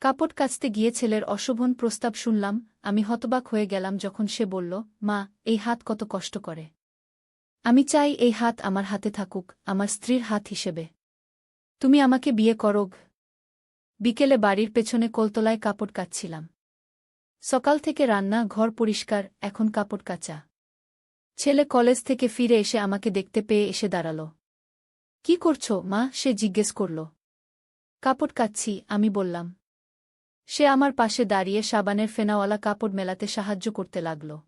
কাপড় কাচতে গিয়ে ছেলের অশোভন প্রস্তাব শুনলাম, আমি হতবাক হয়ে গেলাম যখন সে বলল, মা, এই হাত কত কষ্ট করে। আমি চাই এই হাত আমার হাতে থাকুক, আমার স্ত্রীর হাত হিসেবে। তুমি আমাকে বিয়ে করোগ বিকেলে বাড়ির পেছনে কোলতলায় কাপড় কাচ্ছিলাম। সকাল থেকে রান্না, ঘর পরিষ্কার, এখন কাপড় কাচা। ছেলে কলেজ থেকে ফিরে এসে আমাকে দেখতে পেয়ে এসে দাঁড়াল। কি করছ, মা? সে জিজ্ঞেস করল। কাপড় কাচ্ছি, আমি বললাম। সে আমার পাশে দাঁড়িয়ে সাবানের ফেনাওয়ালা কাপড় মেলাতে সাহায্য করতে লাগল।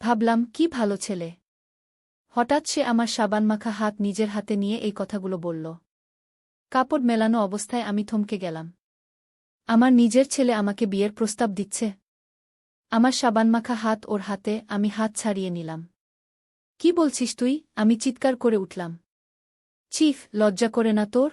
ভাবলাম, কি ভালো ছেলে। হঠাৎ সে আমার সাবান মাখা হাত নিজের হাতে নিয়ে এই কথাগুলো বলল। কাপড় মেলানো অবস্থায় আমি থমকে গেলাম। আমার নিজের ছেলে আমাকে বিয়ের প্রস্তাব দিচ্ছে? আমার সাবান মাখা হাত ওর হাতে, আমি হাত ছাড়িয়ে নিলাম। কি বলছিস তুই? আমি চিৎকার করে উঠলাম। চিফ লজ্জা করে না তোর?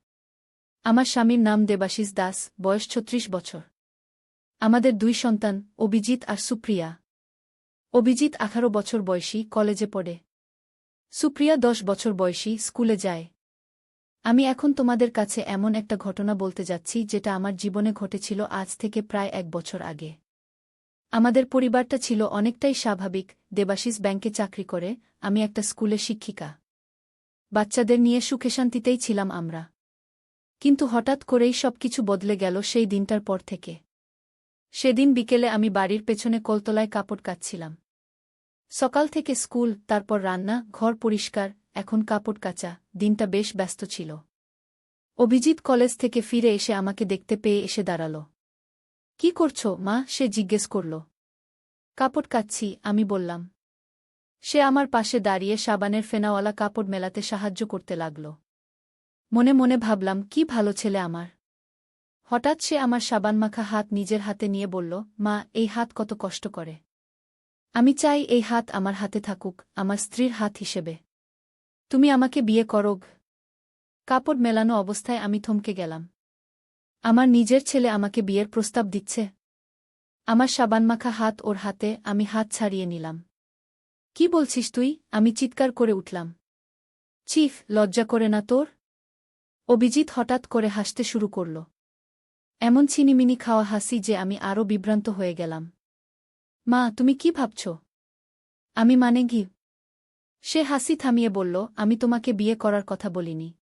আমার স্বামীর নাম দেবাশিস দাস, বয়স ছত্রিশ বছর। আমাদের দুই সন্তান, অভিজিৎ আর সুপ্রিয়া। অভিজিৎ আঠারো বছর বয়সী, কলেজে পড়ে। সুপ্রিয়া দশ বছর বয়সী, স্কুলে যায়। আমি এখন তোমাদের কাছে এমন একটা ঘটনা বলতে যাচ্ছি, যেটা আমার জীবনে ঘটেছিল আজ থেকে প্রায় এক বছর আগে। আমাদের পরিবারটা ছিল অনেকটাই স্বাভাবিক, দেবাশিস ব্যাংকে চাকরি করে, আমি একটা স্কুলে শিক্ষিকা। বাচ্চাদের নিয়ে সুখে শান্তিতেই ছিলাম আমরা। কিন্তু হঠাৎ করেই সবকিছু বদলে গেল সেই দিনটার পর থেকে। সেদিন বিকেলে আমি বাড়ির পেছনে কলতলায় কাপড় কাচ্ছিলাম। সকাল থেকে স্কুল, তারপর রান্না, ঘর পরিষ্কার, এখন কাপড় কাচা, দিনটা বেশ ব্যস্ত ছিল। অভিজিৎ কলেজ থেকে ফিরে এসে আমাকে দেখতে পেয়ে এসে দাঁড়াল। কি করছ, মা? সে জিজ্ঞেস করল। কাপড় কাচ্ছি, আমি বললাম। সে আমার পাশে দাঁড়িয়ে সাবানের ফেনাওয়ালা কাপড় মেলাতে সাহায্য করতে লাগল। মনে মনে ভাবলাম, কি ভালো ছেলে আমার। হঠাৎ সে আমার সাবান মাখা হাত নিজের হাতে নিয়ে বলল, মা, এই হাত কত কষ্ট করে। আমি চাই এই হাত আমার হাতে থাকুক, আমার স্ত্রীর হাত হিসেবে। তুমি আমাকে বিয়ে করোগ কাপড় মেলানো অবস্থায় আমি থমকে গেলাম। আমার নিজের ছেলে আমাকে বিয়ের প্রস্তাব দিচ্ছে? আমার সাবান মাখা হাত ওর হাতে, আমি হাত ছাড়িয়ে নিলাম। কি বলছিস তুই? আমি চিৎকার করে উঠলাম। চিফ লজ্জা করে না তোর? অভিজিৎ হঠাৎ করে হাসতে শুরু করল। এমন ছিনিমিনি খাওয়া হাসি যে আমি আরও বিভ্রান্ত হয়ে গেলাম। মা, তুমি কি ভাবছ? আমি মানে ঘি সে হাসি থামিয়ে বলল, আমি তোমাকে বিয়ে করার কথা বলিনি।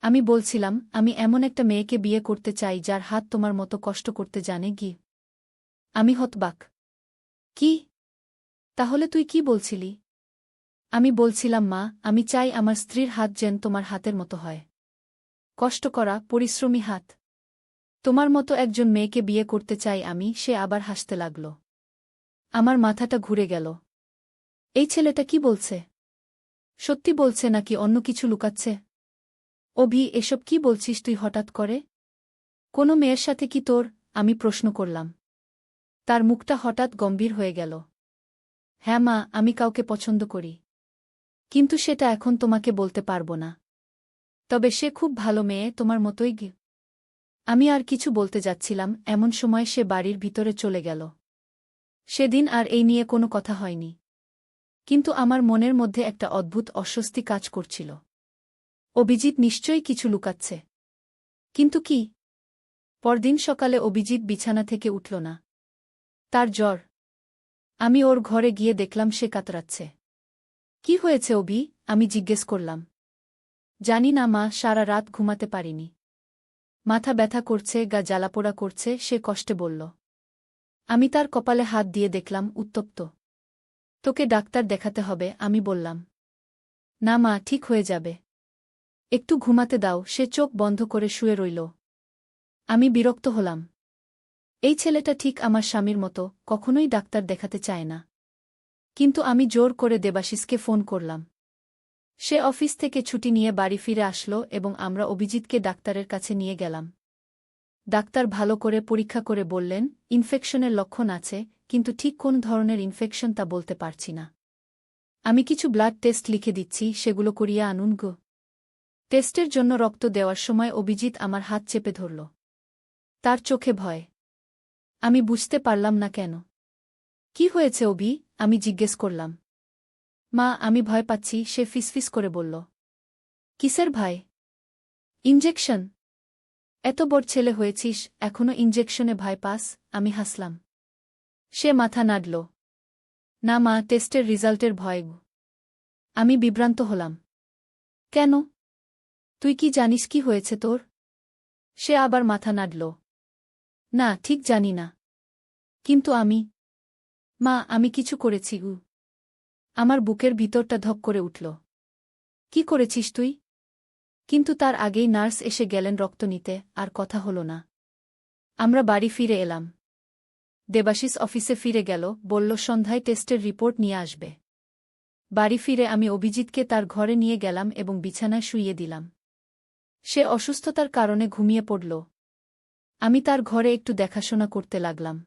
আমি বলছিলাম, আমি এমন একটা মেয়েকে বিয়ে করতে চাই যার হাত তোমার মতো কষ্ট করতে জানে গি আমি হতবাক। কি? তাহলে তুই কি বলছিলি? আমি বলছিলাম, মা, আমি চাই আমার স্ত্রীর হাত যেন তোমার হাতের মতো হয়। কষ্ট করা পরিশ্রমী হাত। তোমার মতো একজন মেয়েকে বিয়ে করতে চাই আমি, সে আবার হাসতে লাগল। আমার মাথাটা ঘুরে গেল। এই ছেলেটা কি বলছে? সত্যি বলছে নাকি অন্য কিছু লুকাচ্ছে? অভি, এসব কি বলছিস তুই হঠাৎ করে? কোনো মেয়ের সাথে কি তোর? আমি প্রশ্ন করলাম। তার মুখটা হঠাৎ গম্ভীর হয়ে গেল। হ্যাঁ মা, আমি কাউকে পছন্দ করি। কিন্তু সেটা এখন তোমাকে বলতে পারব না। তবে সে খুব ভালো মেয়ে, তোমার মতোই গে আমি আর কিছু বলতে যাচ্ছিলাম, এমন সময় সে বাড়ির ভিতরে চলে গেল। সেদিন আর এই নিয়ে কোনো কথা হয়নি। কিন্তু আমার মনের মধ্যে একটা অদ্ভুত অস্বস্তি কাজ করছিল। অভিজিৎ নিশ্চয়ই কিছু লুকাচ্ছে। কিন্তু কি? পরদিন সকালে অভিজিৎ বিছানা থেকে উঠল না। তার জ্বর। আমি ওর ঘরে গিয়ে দেখলাম সে কাতরাচ্ছে। কি হয়েছে অভি? আমি জিজ্ঞেস করলাম। জানি না মা, সারা রাত ঘুমাতে পারিনি। মাথা ব্যথা করছে, গা জ্বালাপোড়া করছে, সে কষ্টে বলল। আমি তার কপালে হাত দিয়ে দেখলাম, উত্তপ্ত। তোকে ডাক্তার দেখাতে হবে, আমি বললাম। না মা, ঠিক হয়ে যাবে। একটু ঘুমাতে দাও, সে চোখ বন্ধ করে শুয়ে রইল। আমি বিরক্ত হলাম। এই ছেলেটা ঠিক আমার স্বামীর মতো, কখনোই ডাক্তার দেখাতে চায় না। কিন্তু আমি জোর করে দেবাশিসকে ফোন করলাম। সে অফিস থেকে ছুটি নিয়ে বাড়ি ফিরে আসলো এবং আমরা অভিজিৎকে ডাক্তারের কাছে নিয়ে গেলাম। ডাক্তার ভালো করে পরীক্ষা করে বললেন, ইনফেকশনের লক্ষণ আছে, কিন্তু ঠিক কোন ধরনের ইনফেকশন তা বলতে পারছি না। আমি কিছু ব্লাড টেস্ট লিখে দিচ্ছি, সেগুলো করিয়া আনুন গো। টেস্টের জন্য রক্ত দেওয়ার সময় অভিজিৎ আমার হাত চেপে ধরল। তার চোখে ভয়। আমি বুঝতে পারলাম না কেন। কি হয়েছে অভি? আমি জিজ্ঞেস করলাম। মা, আমি ভয় পাচ্ছি, সে ফিসফিস করে বলল। কিসের ভাই ইঞ্জেকশন এত বড় ছেলে হয়েছিস, এখনও ইঞ্জেকশনে ভয় পাস, আমি হাসলাম। সে মাথা নাড়ল। না মা, টেস্টের রেজাল্টের ভয়। আমি বিভ্রান্ত হলাম। কেন? তুই কি জানিস কি হয়েছে তোর? সে আবার মাথা নাড়ল। না, ঠিক জানি না। কিন্তু আমি? মা, আমি কিছু করেছি গু। আমার বুকের ভিতরটা ধক করে উঠল। কি করেছিস তুই? কিন্তু তার আগেই নার্স এসে গেলেন রক্ত নিতে, আর কথা হল না। আমরা বাড়ি ফিরে এলাম। দেবাশিস অফিসে ফিরে গেল, বলল, সন্ধ্যায় টেস্টের রিপোর্ট নিয়ে আসবে। বাড়ি ফিরে আমি অভিজিৎকে তার ঘরে নিয়ে গেলাম এবং বিছানায় শুইয়ে দিলাম। সে অসুস্থতার কারণে ঘুমিয়ে পড়ল। আমি তার ঘরে একটু দেখাশোনা করতে লাগলাম।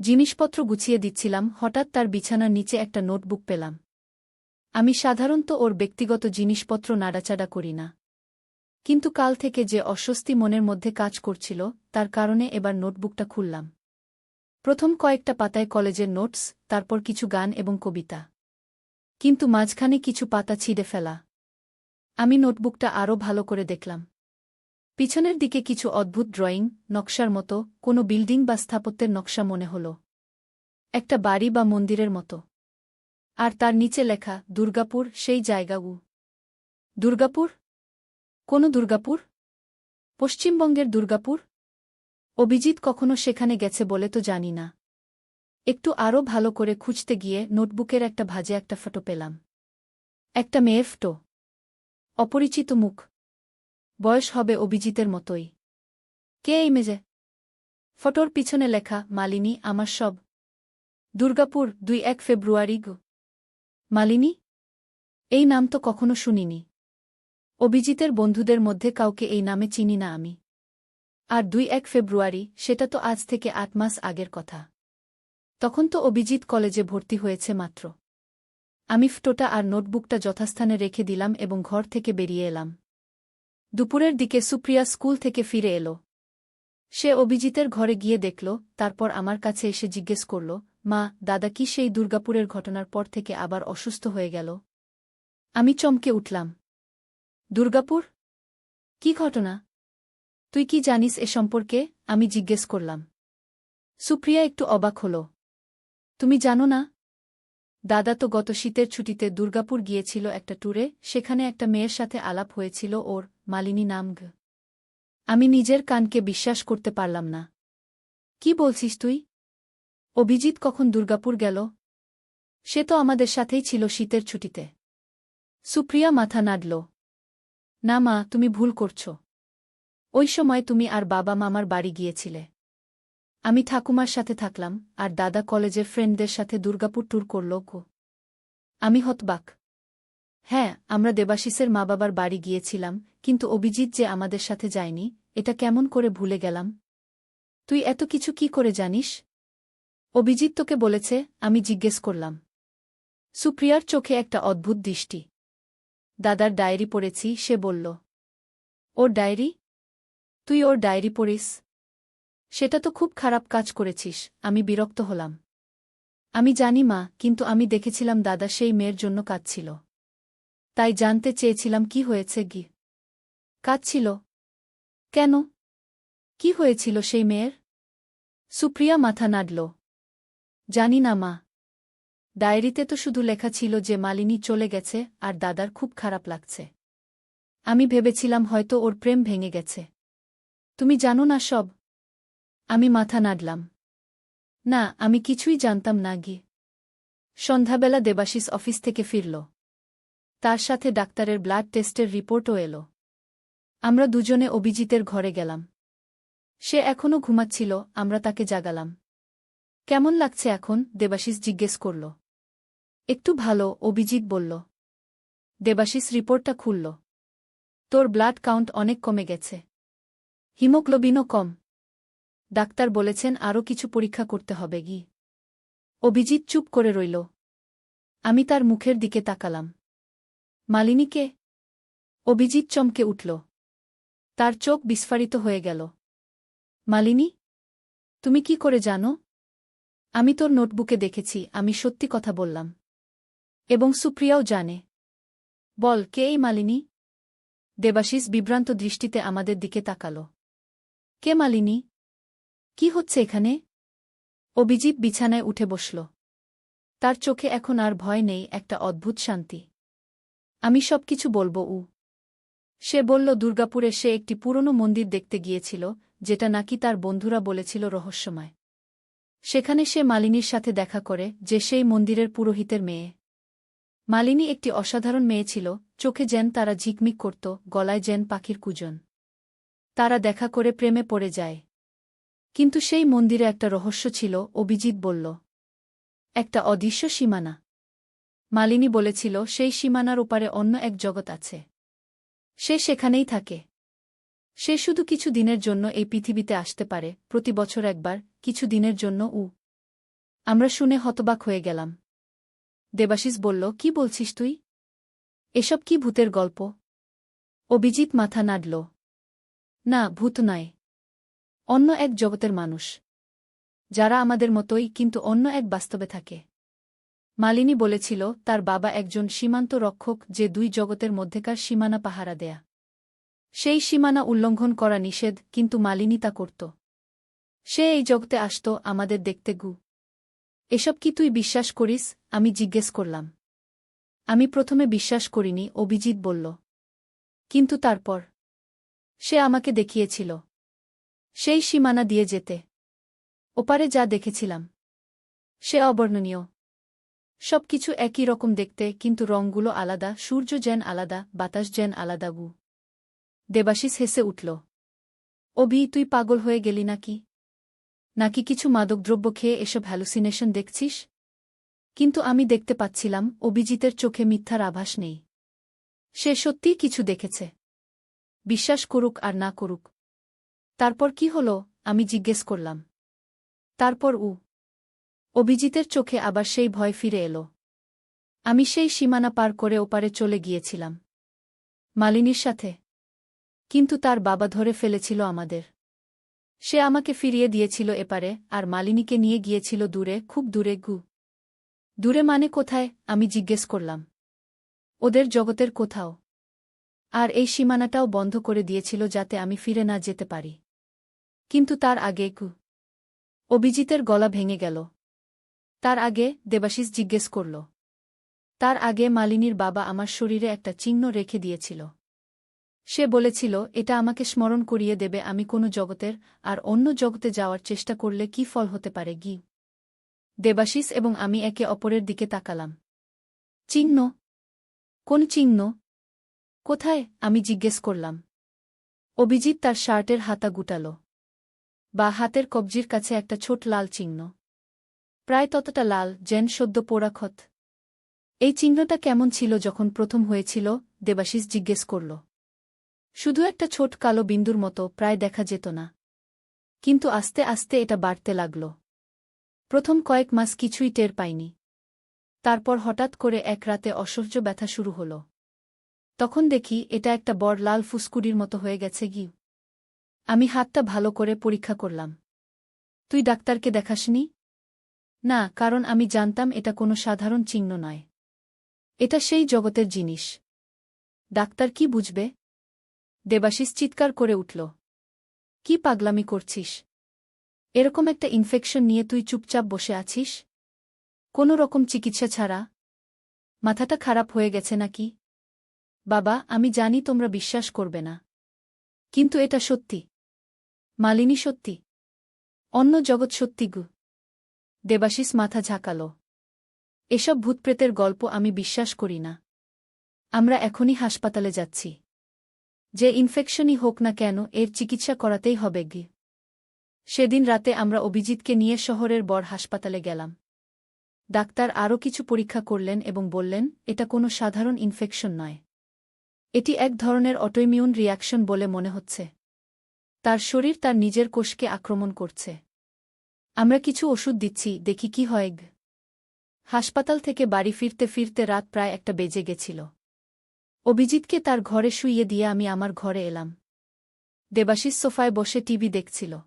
জিনিসপত্র গুছিয়ে দিচ্ছিলাম, হঠাৎ তার বিছানার নিচে একটা নোটবুক পেলাম। আমি সাধারণত ওর ব্যক্তিগত জিনিসপত্র নাড়াচাড়া করি না। কিন্তু কাল থেকে যে অস্বস্তি মনের মধ্যে কাজ করছিল, তার কারণে এবার নোটবুকটা খুললাম। প্রথম কয়েকটা পাতায় কলেজের নোটস, তারপর কিছু গান এবং কবিতা। কিন্তু মাঝখানে কিছু পাতা ছিঁড়ে ফেলা। আমি নোটবুকটা আরও ভালো করে দেখলাম। পিছনের দিকে কিছু অদ্ভুত ড্রয়িং, নকশার মতো, কোনো বিল্ডিং বা স্থাপত্যের নকশা মনে হল। একটা বাড়ি বা মন্দিরের মতো। আর তার নিচে লেখা, দুর্গাপুর সেই জায়গা উ দুর্গাপুর? কোন দুর্গাপুর? পশ্চিমবঙ্গের দুর্গাপুর? অভিজিৎ কখনো সেখানে গেছে বলে তো জানি না। একটু আরও ভালো করে খুঁজতে গিয়ে নোটবুকের একটা ভাজে একটা ফটো পেলাম। একটা মেয়ের ফটো। অপরিচিত মুখ। বয়স হবে অভিজিতের মতোই। কে এই মেজে ফটোর পিছনে লেখা, মালিনী, আমার সব। দুর্গাপুর, দুই এক ফেব্রুয়ারি গো। মালিনী? এই নাম তো কখনো শুনিনি। অভিজিতের বন্ধুদের মধ্যে কাউকে এই নামে চিনি না আমি। আর দুই এক ফেব্রুয়ারি, সেটা তো আজ থেকে আট মাস আগের কথা। তখন তো অভিজিৎ কলেজে ভর্তি হয়েছে মাত্র। আমি ফটোটা আর নোটবুকটা যথাস্থানে রেখে দিলাম এবং ঘর থেকে বেরিয়ে এলাম। দুপুরের দিকে সুপ্রিয়া স্কুল থেকে ফিরে এলো। সে অভিজিতের ঘরে গিয়ে দেখল, তারপর আমার কাছে এসে জিজ্ঞেস করল, মা, দাদা কি সেই দুর্গাপুরের ঘটনার পর থেকে আবার অসুস্থ হয়ে গেল? আমি চমকে উঠলাম। দুর্গাপুর? কি ঘটনা? তুই কি জানিস এ সম্পর্কে? আমি জিজ্ঞেস করলাম। সুপ্রিয়া একটু অবাক হল। তুমি জানো না? দাদা তো গত শীতের ছুটিতে দুর্গাপুর গিয়েছিল একটা ট্যুরে, সেখানে একটা মেয়ের সাথে আলাপ হয়েছিল ওর মালিনী নাম ঘ আমি নিজের কানকে বিশ্বাস করতে পারলাম না। কি বলছিস তুই? অভিজিৎ কখন দুর্গাপুর গেল? সে তো আমাদের সাথেই ছিল শীতের ছুটিতে। সুপ্রিয়া মাথা নাড়ল। না মা, তুমি ভুল করছ। ওই সময় তুমি আর বাবা মামার বাড়ি গিয়েছিলে। আমি ঠাকুমার সাথে থাকলাম, আর দাদা কলেজের ফ্রেন্ডদের সাথে দুর্গাপুর ট্যুর করল গো আমি হতবাক। হ্যাঁ আমরা দেবাশিসের মা বাবার বাড়ি গিয়েছিলাম, কিন্তু অভিজিৎ যে আমাদের সাথে যায়নি, এটা কেমন করে ভুলে গেলাম। তুই এত কিছু কি করে জানিস? অভিজিৎ তোকে বলেছে, আমি জিজ্ঞেস করলাম। সুপ্রিয়ার চোখে একটা অদ্ভুত দৃষ্টি। দাদার ডায়েরি পড়েছি, সে বলল। ওর ডায়েরি? তুই ওর ডায়েরি পড়িস? সেটা তো খুব খারাপ কাজ করেছিস, আমি বিরক্ত হলাম। আমি জানি মা, কিন্তু আমি দেখেছিলাম দাদা সেই মেয়ের জন্য কাঁদছিল। তাই জানতে চেয়েছিলাম কি হয়েছে গি। কাঁদছিল। কেন? কি হয়েছিল সেই মেয়ের? সুপ্রিয়া মাথা নাড়ল। জানি না, মা। ডায়েরিতে তো শুধু লেখা ছিল যে মালিনী চলে গেছে আর দাদার খুব খারাপ লাগছে। আমি ভেবেছিলাম হয়তো ওর প্রেম ভেঙে গেছে। তুমি জানো না সব? আমি মাথা নাড়লাম। না, আমি কিছুই জানতাম না গিয়ে সন্ধ্যাবেলা দেবাশিস অফিস থেকে ফিরল। তার সাথে ডাক্তারের ব্লাড টেস্টের রিপোর্টও এলো। আমরা দুজনে অভিজিতের ঘরে গেলাম। সে এখনও ঘুমাচ্ছিল, আমরা তাকে জাগালাম। কেমন লাগছে এখন? দেবাশিস জিজ্ঞেস করল। একটু ভালো, অভিজিৎ বলল। দেবাশিস রিপোর্টটা খুলল। তোর ব্লাড কাউন্ট অনেক কমে গেছে। হিমোগ্লোবিনও কম। ডাক্তার বলেছেন আরও কিছু পরীক্ষা করতে হবে, গি। অভিজিৎ চুপ করে রইল। আমি তার মুখের দিকে তাকালাম। মালিনীকে? অভিজিৎ চমকে উঠল। তার চোখ বিস্ফারিত হয়ে গেল। মালিনী, তুমি কি করে জানো? আমি তোর নোটবুকে দেখেছি, আমি সত্যি কথা বললাম। এবং সুপ্রিয়াও জানে। বল, কে এই মালিনী? দেবাশিস বিভ্রান্ত দৃষ্টিতে আমাদের দিকে তাকাল। কে মালিনী? কি হচ্ছে এখানে? অভিজিৎ বিছানায় উঠে বসল। তার চোখে এখন আর ভয় নেই, একটা অদ্ভুত শান্তি। আমি সব কিছু বলব, উ। সে বলল, দুর্গাপুরে সে একটি পুরনো মন্দির দেখতে গিয়েছিল, যেটা নাকি তার বন্ধুরা বলেছিল রহস্যময়। সেখানে সে মালিনীর সাথে দেখা করে, যে সেই মন্দিরের পুরোহিতের মেয়ে। মালিনী একটি অসাধারণ মেয়ে ছিল, চোখে যেন তারা ঝিকমিক করত, গলায় যেন পাখির কুজন। তারা দেখা করে প্রেমে পড়ে যায়। কিন্তু সেই মন্দিরে একটা রহস্য ছিল, অভিজিৎ বলল, একটা অদৃশ্য সীমানা। মালিনী বলেছিল, সেই সীমানার ওপারে অন্য এক জগৎ আছে। সে সেখানেই থাকে। সে শুধু কিছু দিনের জন্য এই পৃথিবীতে আসতে পারে, প্রতি বছর একবার, কিছু দিনের জন্য উ। আমরা শুনে হতবাক হয়ে গেলাম। দেবাশিস বলল, কি বলছিস তুই? এসব কি ভূতের গল্প? অভিজিৎ মাথা নাড়ল। না, ভূত নয়। অন্য এক জগতের মানুষ। যারা আমাদের মতোই, কিন্তু অন্য এক বাস্তবে থাকে। মালিনী বলেছিল, তার বাবা একজন সীমান্ত রক্ষক যে দুই জগতের মধ্যেকার সীমানা পাহারা দেয়া। সেই সীমানা উল্লঙ্ঘন করা নিষেধ, কিন্তু মালিনী তা করত। সে এই জগতে আসত, আমাদের দেখতে গু। এসব কি তুই বিশ্বাস করিস? আমি জিজ্ঞেস করলাম। আমি প্রথমে বিশ্বাস করিনি, অভিজিৎ বলল। কিন্তু তারপর? সে আমাকে দেখিয়েছিল। সেই সীমানা দিয়ে যেতে। ওপারে যা দেখেছিলাম। সে অবর্ণনীয়। সবকিছু একই রকম দেখতে, কিন্তু রঙগুলো আলাদা, সূর্য যেন আলাদা, বাতাস যেন আলাদা গু। দেবাশিস হেসে উঠল, অভি, তুই পাগল হয়ে গেলি নাকি? নাকি কিছু মাদকদ্রব্য খেয়ে এসব হ্যালুসিনেশন দেখছিস? কিন্তু আমি দেখতে পাচ্ছিলাম, অভিজিতের চোখে মিথ্যার আভাস নেই। সে সত্যিই কিছু দেখেছে। বিশ্বাস করুক আর না করুক। তারপর কি হল, আমি জিজ্ঞেস করলাম। তারপর উ অভিজিতের চোখে আবার সেই ভয় ফিরে এলো। আমি সেই সীমানা পার করে ওপারে চলে গিয়েছিলাম। মালিনীর সাথে। কিন্তু তার বাবা ধরে ফেলেছিল আমাদের। সে আমাকে ফিরিয়ে দিয়েছিল এপারে, আর মালিনীকে নিয়ে গিয়েছিল দূরে, খুব দূরে গু। দূরে মানে কোথায়, আমি জিজ্ঞেস করলাম। ওদের জগতের কোথাও। আর এই সীমানাটাও বন্ধ করে দিয়েছিল যাতে আমি ফিরে না যেতে পারি। কিন্তু তার আগে গু। অভিজিতের গলা ভেঙে গেল। তার আগে দেবাশিস জিজ্ঞেস করল, তার আগে মালিনীর বাবা আমার শরীরে একটা চিহ্ন রেখে দিয়েছিল। সে বলেছিল, এটা আমাকে স্মরণ করিয়ে দেবে আমি কোনো জগতের আর অন্য জগতে যাওয়ার চেষ্টা করলে কি ফল হতে পারে গি? দেবাশিস এবং আমি একে অপরের দিকে তাকালাম। চিহ্ন? কোন চিহ্ন? কোথায়? আমি জিজ্ঞেস করলাম। অভিজিৎ তার শার্টের হাতা গুটাল। বা হাতের কবজির কাছে একটা ছোট লাল চিহ্ন। প্রায় ততটা লাল জেন সদ্য পোড়াক্ষত এই চিহ্নটা কেমন ছিল যখন প্রথম হয়েছিল, দেবাশিস জিজ্ঞেস করল। শুধু একটা ছোট কালো বিন্দুর মতো, প্রায় দেখা যেত না। কিন্তু আস্তে আস্তে এটা বাড়তে লাগল। প্রথম কয়েক মাস কিছুই টের পাইনি। তারপর হঠাৎ করে এক রাতে অসহ্য ব্যথা শুরু হল। তখন দেখি, এটা একটা বড় লাল ফুসকুডির মতো হয়ে গেছে গি আমি হাতটা ভালো করে পরীক্ষা করলাম। তুই ডাক্তারকে দেখাসনি? না, কারণ আমি জানতাম এটা কোনো সাধারণ চিহ্ন নয়। এটা সেই জগতের জিনিস। ডাক্তার কি বুঝবে? দেবাশিস চিৎকার করে উঠল। কি পাগলামি করছিস? এরকম একটা ইনফেকশন নিয়ে তুই চুপচাপ বসে আছিস? কোনো রকম চিকিৎসা ছাড়া? মাথাটা খারাপ হয়ে গেছে নাকি? বাবা, আমি জানি তোমরা বিশ্বাস করবে না। কিন্তু এটা সত্যি। মালিনী সত্যি। অন্য জগৎ সত্যি গু। দেবাশিস মাথা ঝাঁকাল। এসব ভূতপ্রেতের গল্প আমি বিশ্বাস করি না। আমরা এখনই হাসপাতালে যাচ্ছি। যে ইনফেকশনই হোক না কেন, এর চিকিৎসা করাতেই হবে গি। সেদিন রাতে আমরা অভিজিৎকে নিয়ে শহরের বড় হাসপাতালে গেলাম। ডাক্তার আরও কিছু পরীক্ষা করলেন এবং বললেন, এটা কোনো সাধারণ ইনফেকশন নয়। এটি এক ধরনের অটোইমিউন রিয়াকশন বলে মনে হচ্ছে। তার শরীর তার নিজের কোষকে আক্রমণ করছে। আমরা কিছু ওষুধ দিচ্ছি, দেখি কি হয়। হাসপাতাল থেকে বাড়ি ফিরতে ফিরতে রাত প্রায় একটা বেজে গেছিল। অভিজিৎকে তার ঘরে শুইয়ে দিয়ে আমি আমার ঘরে এলাম। দেবাশিস সোফায় বসে টিভি দেখছিল।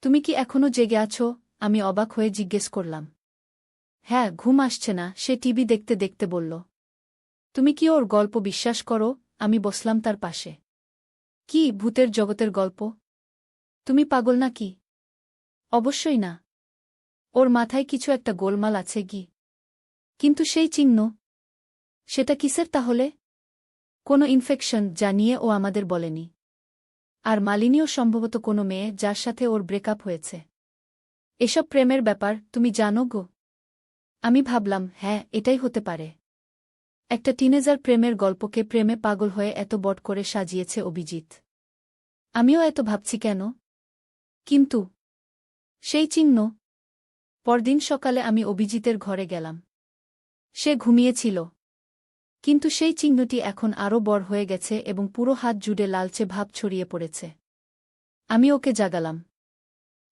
তুমি কি এখনও জেগে আছো? আমি অবাক হয়ে জিজ্ঞেস করলাম। হ্যাঁ ঘুম আসছে না, সে টিভি দেখতে দেখতে বলল। তুমি কি ওর গল্প বিশ্বাস করো? আমি বসলাম তার পাশে। কি, ভূতের জগতের গল্প? তুমি পাগল না কি অবশ্যই না। ওর মাথায় কিছু একটা গোলমাল আছে কি? কিন্তু সেই চিহ্ন? সেটা কিসের তাহলে? কোনো ইনফেকশন যা নিয়ে ও আমাদের বলেনি। আর মালিনীও সম্ভবত কোনো মেয়ে যার সাথে ওর ব্রেকআপ হয়েছে। এসব প্রেমের ব্যাপার, তুমি জানো গো? আমি ভাবলাম হ্যাঁ এটাই হতে পারে। একটা টিনেজার প্রেমের গল্পকে প্রেমে পাগল হয়ে এত বট করে সাজিয়েছে অভিজিৎ। আমিও এত ভাবছি কেন? কিন্তু সেই চিহ্ন। পরদিন সকালে আমি অভিজিতের ঘরে গেলাম। সে ঘুমিয়েছিল। কিন্তু সেই চিহ্নটি এখন আরও বড় হয়ে গেছে এবং পুরো হাত জুড়ে লালচে ভাব ছড়িয়ে পড়েছে। আমি ওকে জাগালাম।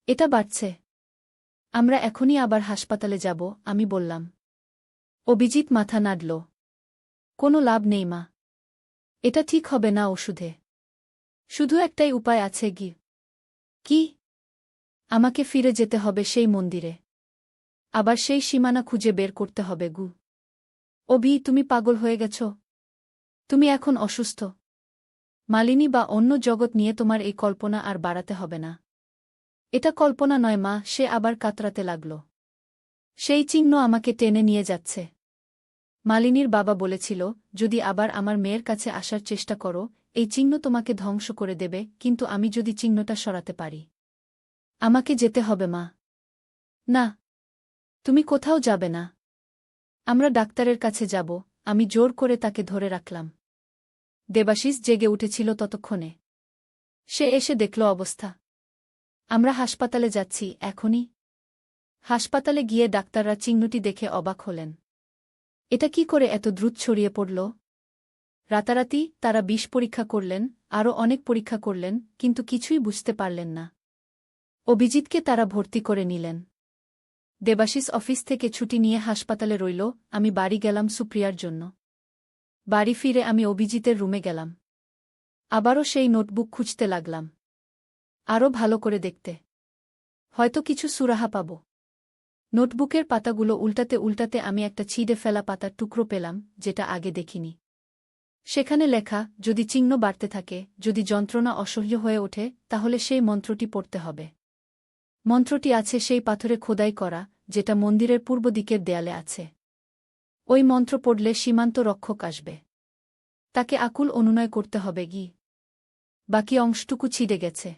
এটা বাড়ছে। আমরা এখনই আবার হাসপাতালে যাব, আমি বললাম। অভিজিৎ মাথা নাড়ল। কোনো লাভ নেই, মা। এটা ঠিক হবে না ওষুধে। শুধু একটাই উপায় আছে গি কি? আমাকে ফিরে যেতে হবে সেই মন্দিরে। আবার সেই সীমানা খুঁজে বের করতে হবে, গু। অভি, তুমি পাগল হয়ে গেছ। তুমি এখন অসুস্থ। মালিনী বা অন্য জগৎ নিয়ে তোমার এই কল্পনা আর বাড়াতে হবে না। এটা কল্পনা নয়, মা, সে আবার কাতরাতে লাগল। সেই চিহ্ন আমাকে টেনে নিয়ে যাচ্ছে। মালিনীর বাবা বলেছিল, যদি আবার আমার মেয়ের কাছে আসার চেষ্টা করো, এই চিহ্ন তোমাকে ধ্বংস করে দেবে, কিন্তু আমি যদি চিহ্নটা সরাতে পারি। আমাকে যেতে হবে, মা। না, তুমি কোথাও যাবে না। আমরা ডাক্তারের কাছে যাব, আমি জোর করে তাকে ধরে রাখলাম। দেবাশিস জেগে উঠেছিল ততক্ষণে। সে এসে দেখল অবস্থা। আমরা হাসপাতালে যাচ্ছি, এখনই। হাসপাতালে গিয়ে ডাক্তাররা চিহ্নটি দেখে অবাক হলেন। এটা কি করে এত দ্রুত ছড়িয়ে পড়ল? রাতারাতি তারা বিষ পরীক্ষা করলেন, আরও অনেক পরীক্ষা করলেন, কিন্তু কিছুই বুঝতে পারলেন না। অভিজিৎকে তারা ভর্তি করে নিলেন। দেবাশিস অফিস থেকে ছুটি নিয়ে হাসপাতালে রইল, আমি বাড়ি গেলাম সুপ্রিয়ার জন্য। বাড়ি ফিরে আমি অভিজিতের রুমে গেলাম। আবারও সেই নোটবুক খুঁজতে লাগলাম। আরও ভালো করে দেখতে। হয়তো কিছু সুরাহা পাব। নোটবুকের পাতাগুলো উল্টাতে উল্টাতে আমি একটা ছিঁড়ে ফেলা পাতার টুকরো পেলাম, যেটা আগে দেখিনি। সেখানে লেখা, যদি চিহ্ন বাড়তে থাকে, যদি যন্ত্রণা অসহ্য হয়ে ওঠে, তাহলে সেই মন্ত্রটি পড়তে হবে। মন্ত্রটি আছে সেই পাথরে খোদাই করা, যেটা মন্দিরের পূর্ব দিকের দেয়ালে আছে। ওই মন্ত্র পড়লে সীমান্ত রক্ষক আসবে। তাকে আকুল অনুনয় করতে হবে গি। বাকি অংশটুকু ছিঁড়ে গেছে।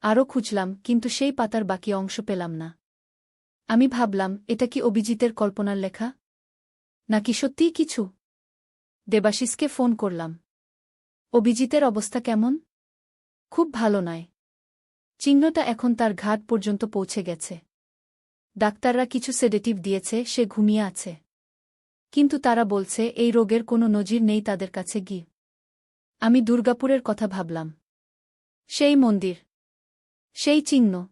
আরও খুঁজলাম, কিন্তু সেই পাতার বাকি অংশ পেলাম না। আমি ভাবলাম, এটা কি অভিজিতের কল্পনার লেখা? নাকি সত্যিই কিছু? দেবাশিসকে ফোন করলাম। অভিজিতের অবস্থা কেমন? খুব ভালো নয়। চিহ্নটা এখন তার ঘাট পর্যন্ত পৌঁছে গেছে। ডাক্তাররা কিছু সেডেটিভ দিয়েছে, সে ঘুমিয়ে আছে। কিন্তু তারা বলছে, এই রোগের কোনো নজির নেই তাদের কাছে গি আমি দুর্গাপুরের কথা ভাবলাম। সেই মন্দির। সেই চিহ্ন।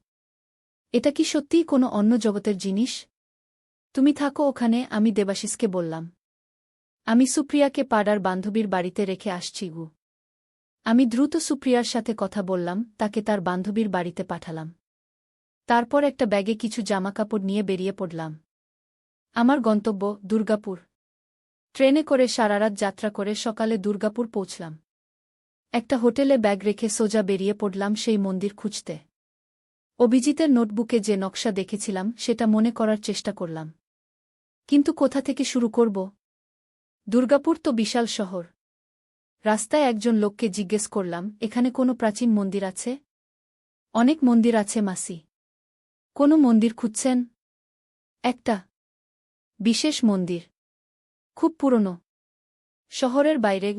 এটা কি সত্যিই কোনো অন্য জগতের জিনিস? তুমি থাকো ওখানে, আমি দেবাশিসকে বললাম। আমি সুপ্রিয়াকে পাড়ার বান্ধবীর বাড়িতে রেখে আসছি গু। আমি দ্রুত সুপ্রিয়ার সাথে কথা বললাম, তাকে তার বান্ধবীর বাড়িতে পাঠালাম। তারপর একটা ব্যাগে কিছু জামাকাপড় নিয়ে বেরিয়ে পড়লাম। আমার গন্তব্য দুর্গাপুর। ট্রেনে করে সারারাত যাত্রা করে সকালে দুর্গাপুর পৌঁছলাম। একটা হোটেলে ব্যাগ রেখে সোজা বেরিয়ে পড়লাম সেই মন্দির খুঁজতে। অভিজিতের নোটবুকে যে নকশা দেখেছিলাম, সেটা মনে করার চেষ্টা করলাম। কিন্তু কোথা থেকে শুরু করব? দুর্গাপুর তো বিশাল শহর। রাস্তায় একজন লোককে জিজ্ঞেস করলাম, এখানে কোনো প্রাচীন মন্দির আছে? অনেক মন্দির আছে, মাসি। কোনো মন্দির খুঁজছেন? একটা। বিশেষ মন্দির। খুব পুরনো। শহরের বাইরে।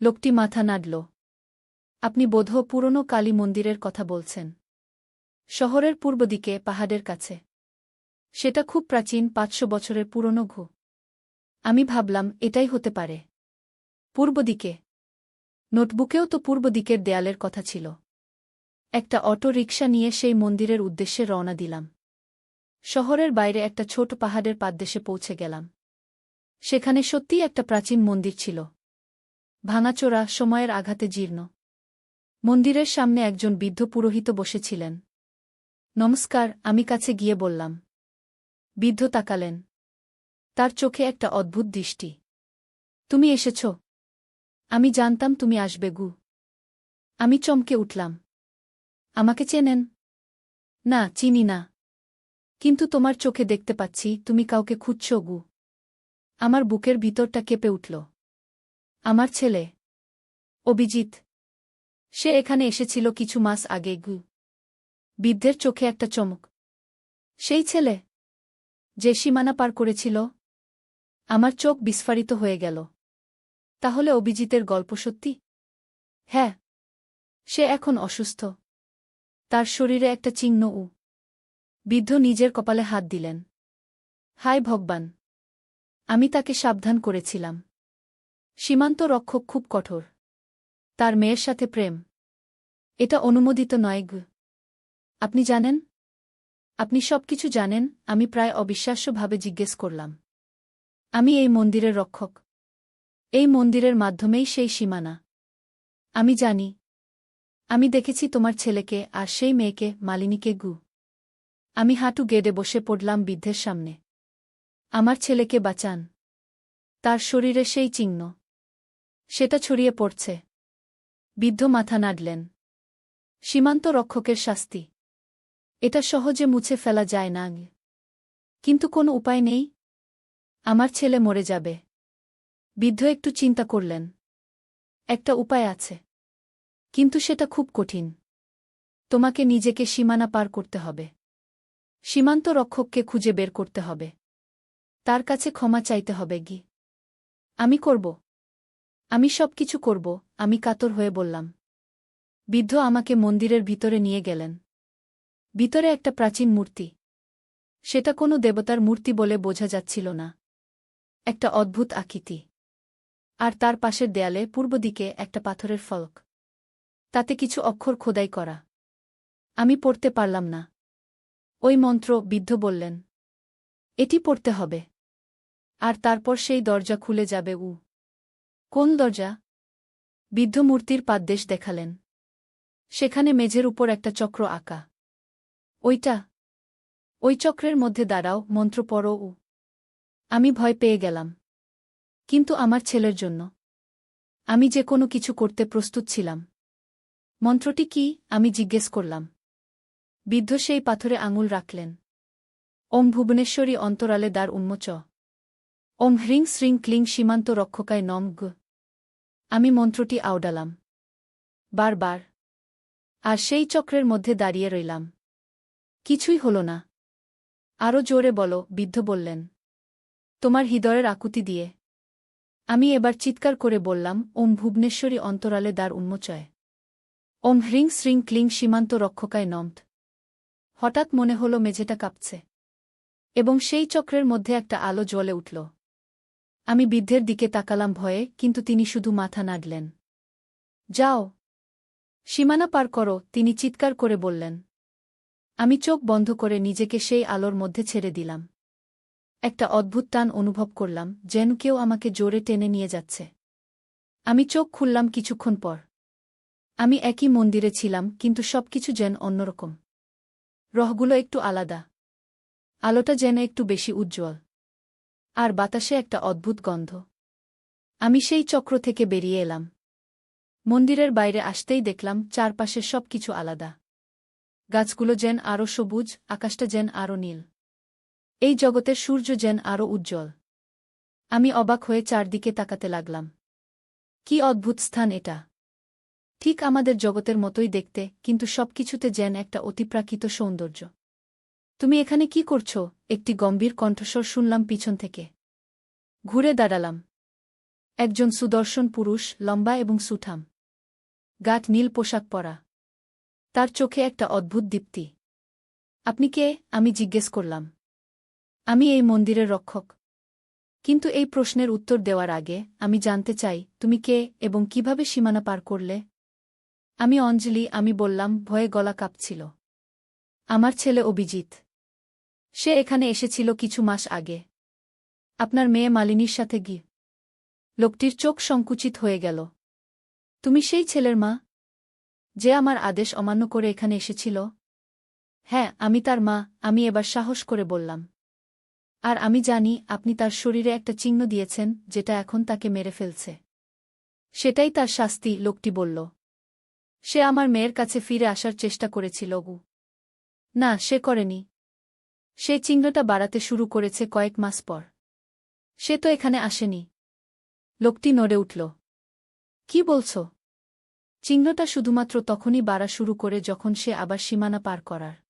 লোকটি মাথা নাড়ল। আপনি বোধ পুরনো কালী মন্দিরের কথা বলছেন। শহরের পূর্ব দিকে, পাহাড়ের কাছে। সেটা খুব প্রাচীন, পাঁচশো বছরের পুরনো ঘু। আমি ভাবলাম, এটাই হতে পারে। পূর্ব দিকে নোটবুকেও তো পূর্ব দিকের দেয়ালের কথা ছিল। একটা অটো রিকশা নিয়ে সেই মন্দিরের উদ্দেশ্যে রওনা দিলাম। শহরের বাইরে একটা ছোট পাহাড়ের পাদদেশে পৌঁছে গেলাম। সেখানে সত্যিই একটা প্রাচীন মন্দির ছিল। ভাঙাচোরা, সময়ের আঘাতে জীর্ণ। মন্দিরের সামনে একজন বৃদ্ধ পুরোহিত বসেছিলেন। নমস্কার, আমি কাছে গিয়ে বললাম। বৃদ্ধ তাকালেন। তার চোখে একটা অদ্ভুত দৃষ্টি। তুমি এসেছ? আমি জানতাম তুমি আসবে, গু। আমি চমকে উঠলাম। আমাকে চেনেন? না, চিনি না। কিন্তু তোমার চোখে দেখতে পাচ্ছি, তুমি কাউকে খুঁজছ, গু। আমার বুকের ভিতরটা কেঁপে উঠল। আমার ছেলে? অভিজিৎ। সে এখানে এসেছিল কিছু মাস আগে, গু। বৃদ্ধের চোখে একটা চমক। সেই ছেলে? যে সীমানা পার করেছিল? আমার চোখ বিস্ফারিত হয়ে গেল। তাহলে অভিজিতের গল্প সত্যি? হ্যাঁ। সে এখন অসুস্থ। তার শরীরে একটা চিহ্ন উ। বৃদ্ধ নিজের কপালে হাত দিলেন। হায় ভগবান! আমি তাকে সাবধান করেছিলাম। সীমান্ত রক্ষক খুব কঠোর। তার মেয়ের সাথে প্রেম। এটা অনুমোদিত নয় গু। আপনি জানেন? আপনি সবকিছু জানেন, আমি প্রায় অবিশ্বাস্যভাবে জিজ্ঞেস করলাম। আমি এই মন্দিরের রক্ষক। এই মন্দিরের মাধ্যমেই সেই সীমানা। আমি জানি। আমি দেখেছি তোমার ছেলেকে আর সেই মেয়েকে, মালিনীকে গু। আমি হাঁটু গেডে বসে পড়লাম বৃদ্ধের সামনে। আমার ছেলেকে বাঁচান। তার শরীরে সেই চিহ্ন। সেটা ছড়িয়ে পড়ছে। বৃদ্ধ মাথা নাড়লেন। সীমান্ত রক্ষকের শাস্তি। এটা সহজে মুছে ফেলা যায় না কিন্তু কোনো উপায় নেই। আমার ছেলে মরে যাবে। বৃদ্ধ একটু চিন্তা করলেন। একটা উপায় আছে। কিন্তু সেটা খুব কঠিন। তোমাকে নিজেকে সীমানা পার করতে হবে। সীমান্ত রক্ষককে খুঁজে বের করতে হবে। তার কাছে ক্ষমা চাইতে হবে, গি। আমি করব। আমি সব কিছু করব, আমি কাতর হয়ে বললাম। বৃদ্ধ আমাকে মন্দিরের ভিতরে নিয়ে গেলেন। ভিতরে একটা প্রাচীন মূর্তি। সেটা কোনো দেবতার মূর্তি বলে বোঝা যাচ্ছিল না। একটা অদ্ভুত আকৃতি। আর তার পাশের দেয়ালে পূর্ব দিকে একটা পাথরের ফলক। তাতে কিছু অক্ষর খোদাই করা। আমি পড়তে পারলাম না। ওই মন্ত্র বৃদ্ধ বললেন, এটি পড়তে হবে। আর তারপর সেই দরজা খুলে যাবে উ। কোন দরজা? বৃদ্ধ মূর্তির পাদদেশ দেখালেন। সেখানে মেঝের উপর একটা চক্র আঁকা। ওইটা? ওই চক্রের মধ্যে দাঁড়াও, মন্ত্র পড়ো উ। আমি ভয় পেয়ে গেলাম। কিন্তু আমার ছেলের জন্য। আমি যে কোনো কিছু করতে প্রস্তুত ছিলাম। মন্ত্রটি কি? আমি জিজ্ঞেস করলাম। বৃদ্ধ সেই পাথরে আঙুল রাখলেন। ওম ভুবনেশ্বরী অন্তরালে দ্বার উন্মোচ। ওম হ্রিং শ্রিং ক্লিং সীমান্ত রক্ষকায় নম গ। আমি মন্ত্রটি আওডালাম। বারবার আর সেই চক্রের মধ্যে দাঁড়িয়ে রইলাম। কিছুই হল না। আরও জোরে বলো, বৃদ্ধ বললেন। তোমার হৃদয়ের আকুতি দিয়ে। আমি এবার চিৎকার করে বললাম, ওম ভুবনেশ্বরী অন্তরালে দ্বার উন্মোচয়। ওম হ্রিং শ্রিং ক্লিং সীমান্ত রক্ষকায় নম্ত হঠাৎ মনে হল মেঝেটা কাঁপছে। এবং সেই চক্রের মধ্যে একটা আলো জ্বলে উঠল। আমি বৃদ্ধের দিকে তাকালাম ভয়ে, কিন্তু তিনি শুধু মাথা নাড়লেন। যাও। সীমানা পার করো, তিনি চিৎকার করে বললেন। আমি চোখ বন্ধ করে নিজেকে সেই আলোর মধ্যে ছেড়ে দিলাম। একটা অদ্ভুত টান অনুভব করলাম, যেন কেউ আমাকে জোরে টেনে নিয়ে যাচ্ছে। আমি চোখ খুললাম কিছুক্ষণ পর। আমি একই মন্দিরে ছিলাম, কিন্তু সবকিছু যেন অন্যরকম। রহগুলো একটু আলাদা। আলোটা যেন একটু বেশি উজ্জ্বল। আর বাতাসে একটা অদ্ভুত গন্ধ। আমি সেই চক্র থেকে বেরিয়ে এলাম। মন্দিরের বাইরে আসতেই দেখলাম, চারপাশে সব কিছু আলাদা। গাছগুলো যেন আরও সবুজ, আকাশটা যেন আরও নীল। এই জগতের সূর্য যেন আরও উজ্জ্বল। আমি অবাক হয়ে চারদিকে তাকাতে লাগলাম। কি অদ্ভুত স্থান এটা। ঠিক আমাদের জগতের মতোই দেখতে, কিন্তু সবকিছুতে যেন একটা অতিপ্রাকৃত সৌন্দর্য। তুমি এখানে কি করছ? একটি গম্ভীর কণ্ঠস্বর শুনলাম পিছন থেকে। ঘুরে দাঁড়ালাম। একজন সুদর্শন পুরুষ, লম্বা এবং সুঠাম। গাট নীল পোশাক পরা। তার চোখে একটা অদ্ভুত দীপ্তি। আপনি কে? আমি জিজ্ঞেস করলাম। আমি এই মন্দিরের রক্ষক। কিন্তু এই প্রশ্নের উত্তর দেওয়ার আগে আমি জানতে চাই, তুমি কে এবং কীভাবে সীমানা পার করলে? আমি অঞ্জলি, আমি বললাম, ভয়ে গলা কাঁপছিল। আমার ছেলে অভিজিৎ। সে এখানে এসেছিল কিছু মাস আগে। আপনার মেয়ে মালিনীর সাথে গি। লোকটির চোখ সংকুচিত হয়ে গেল। তুমি সেই ছেলের মা? যে আমার আদেশ অমান্য করে এখানে এসেছিল? হ্যাঁ আমি তার মা, আমি এবার সাহস করে বললাম। আর আমি জানি আপনি তার শরীরে একটা চিহ্ন দিয়েছেন, যেটা এখন তাকে মেরে ফেলছে। সেটাই তার শাস্তি, লোকটি বলল। সে আমার মেয়ের কাছে ফিরে আসার চেষ্টা করেছিল, গু। না, সে করেনি। সে চিহ্নটা বাড়াতে শুরু করেছে কয়েক মাস পর। সে তো এখানে আসেনি। লোকটি নড়ে উঠল। কি বলছ? চিহ্নটা শুধুমাত্র তখনই বাড়া শুরু করে যখন সে আবার সীমানা পার করার।